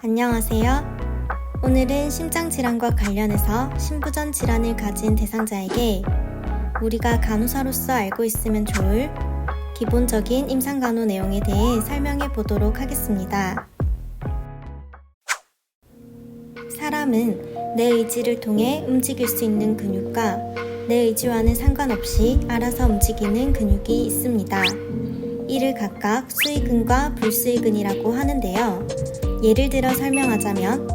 안녕하세요. 오늘은 심장질환과 관련해서 신부전 질환을 가진 대상자에게 우리가 간호사로서 알고 있으면 좋을 기본적인 임상간호 내용에 대해 설명해 보도록 하겠습니다. 사람은 내 의지를 통해 움직일 수 있는 근육과 내 의지와는 상관없이 알아서 움직이는 근육이 있습니다. 이를 각각 수의근과 불수의근이라고 하는데요. 예를 들어 설명하자면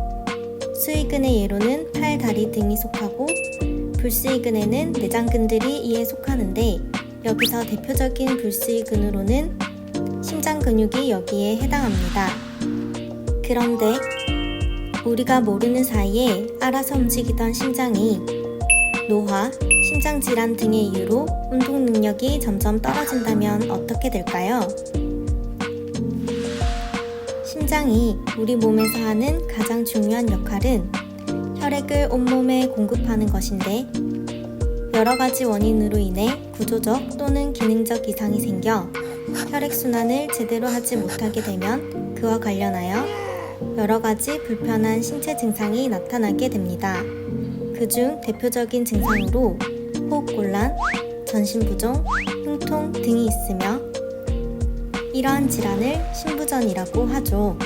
수의근의 예로는 팔, 다리 등이 속하고 불수의근에는 내장근들이 이에 속하는데 여기서 대표적인 불수의근으로는 심장 근육이 여기에 해당합니다. 그런데 우리가 모르는 사이에 알아서 움직이던 심장이 노화, 심장 질환 등의 이유로 운동 능력이 점점 떨어진다면 어떻게 될까요? 심장이 우리 몸에서 하는 가장 중요한 역할은 혈액을 온몸에 공급하는 것인데 여러 가지 원인으로 인해 구조적 또는 기능적 이상이 생겨 혈액순환을 제대로 하지 못하게 되면 그와 관련하여 여러 가지 불편한 신체 증상이 나타나게 됩니다. 그중 대표적인 증상으로 호흡곤란, 전신부종, 흉통 등이 있으며 이러한 질환을 신부전이라고 하죠.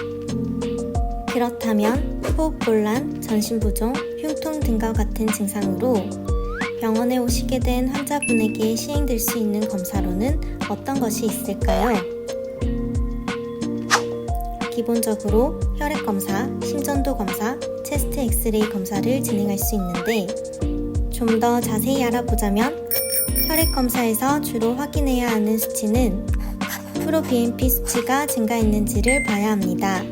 그렇다면 호흡곤란, 전신부종, 흉통 등과 같은 증상으로 병원에 오시게 된 환자분에게 시행될 수 있는 검사로는 어떤 것이 있을까요? 기본적으로 혈액 검사, 심전도 검사, 체스트 엑스레이 검사를 진행할 수 있는데 좀 더 자세히 알아보자면 혈액 검사에서 주로 확인해야 하는 수치는 프로BNP 수치가 증가했는지를 봐야 합니다.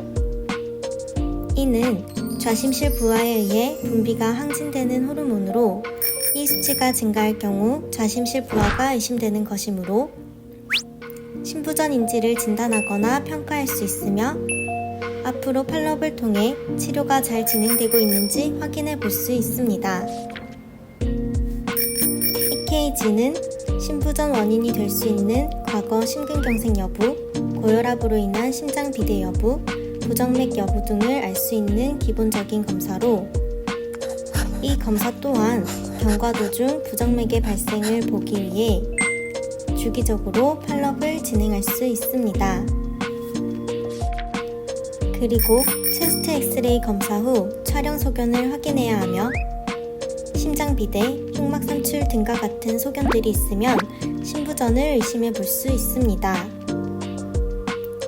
이는 좌심실 부하에 의해 분비가 항진되는 호르몬으로 이 수치가 증가할 경우 좌심실 부하가 의심되는 것이므로 신부전 인지를 진단하거나 평가할 수 있으며 앞으로 팔로업을 통해 치료가 잘 진행되고 있는지 확인해 볼 수 있습니다. EKG는 신부전 원인이 될 수 있는 과거 심근경색 여부, 고혈압으로 인한 심장 비대 여부, 부정맥 여부 등을 알 수 있는 기본적인 검사로 이 검사 또한 경과 도중 부정맥의 발생을 보기 위해 주기적으로 팔럽을 진행할 수 있습니다. 그리고 체스트 엑스레이 검사 후 촬영 소견을 확인해야 하며 심장 비대, 흉막 삼출 등과 같은 소견들이 있으면 신부전을 의심해 볼 수 있습니다.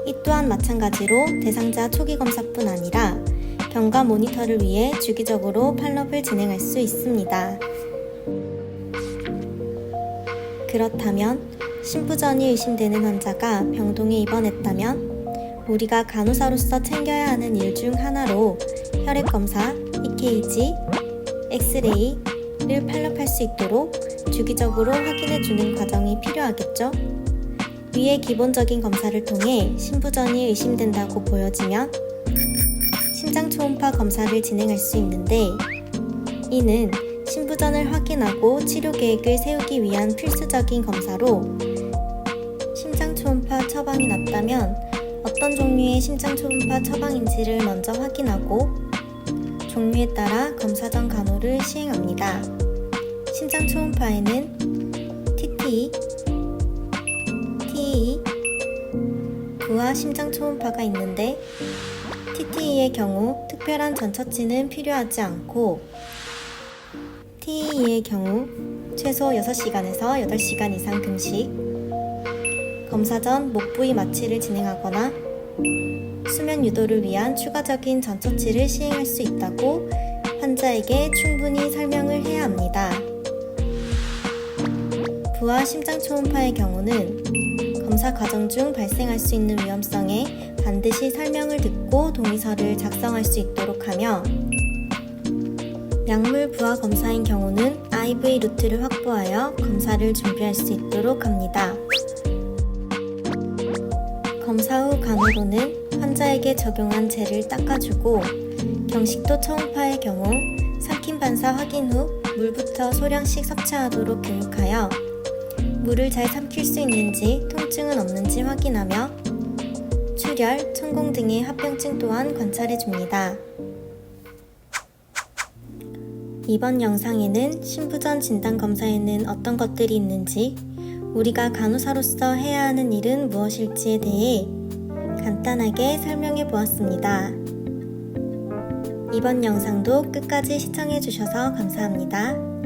이 또한 마찬가지로 대상자 초기 검사뿐 아니라 경과 모니터를 위해 주기적으로 팔롭을 진행할 수 있습니다. 그렇다면 신부전이 의심되는 환자가 병동에 입원했다면 우리가 간호사로서 챙겨야 하는 일 중 하나로 혈액 검사, EKG, 엑스레이 를 팔롭할 수 있도록 주기적으로 확인해 주는 과정이 필요하겠죠? 위의 기본적인 검사를 통해 신부전이 의심된다고 보여지면 심장 초음파 검사를 진행할 수 있는데 이는 신부전을 확인하고 치료 계획을 세우기 위한 필수적인 검사로 심장 초음파 처방이 났다면 어떤 종류의 심장 초음파 처방인지를 먼저 확인하고 종류에 따라 검사 전 간호를 시행합니다. 심장 초음파에는 TT, TE, 부하 심장 초음파가 있는데 TTE의 경우 특별한 전처치는 필요하지 않고 TE의 경우 최소 6시간에서 8시간 이상 금식, 검사 전 목 부위 마취를 진행하거나 수면 유도를 위한 추가적인 전처치를 시행할 수 있다고 환자에게 충분히 설명을 해야 합니다. 부하 심장 초음파의 경우는 검사 과정 중 발생할 수 있는 위험성에 반드시 설명을 듣고 동의서를 작성할 수 있도록 하며 약물 부하 검사인 경우는 IV 루트를 확보하여 검사를 준비할 수 있도록 합니다. 검사 후 간호로는 환자에게 적용한 젤을 닦아주고 경식도 초음파의 경우 삼킴 반사 확인 후 물부터 소량씩 섭취하도록 출혈, 천공 등의 합병증 또한 관찰해 줍니다. 이번 영상에는 신부전 진단 검사에는 어떤 것들이 있는지, 우리가 간호사로서 해야 하는 일은 무엇일지에 대해 간단하게 설명해 보았습니다. 이번 영상도 끝까지 시청해 주셔서 감사합니다.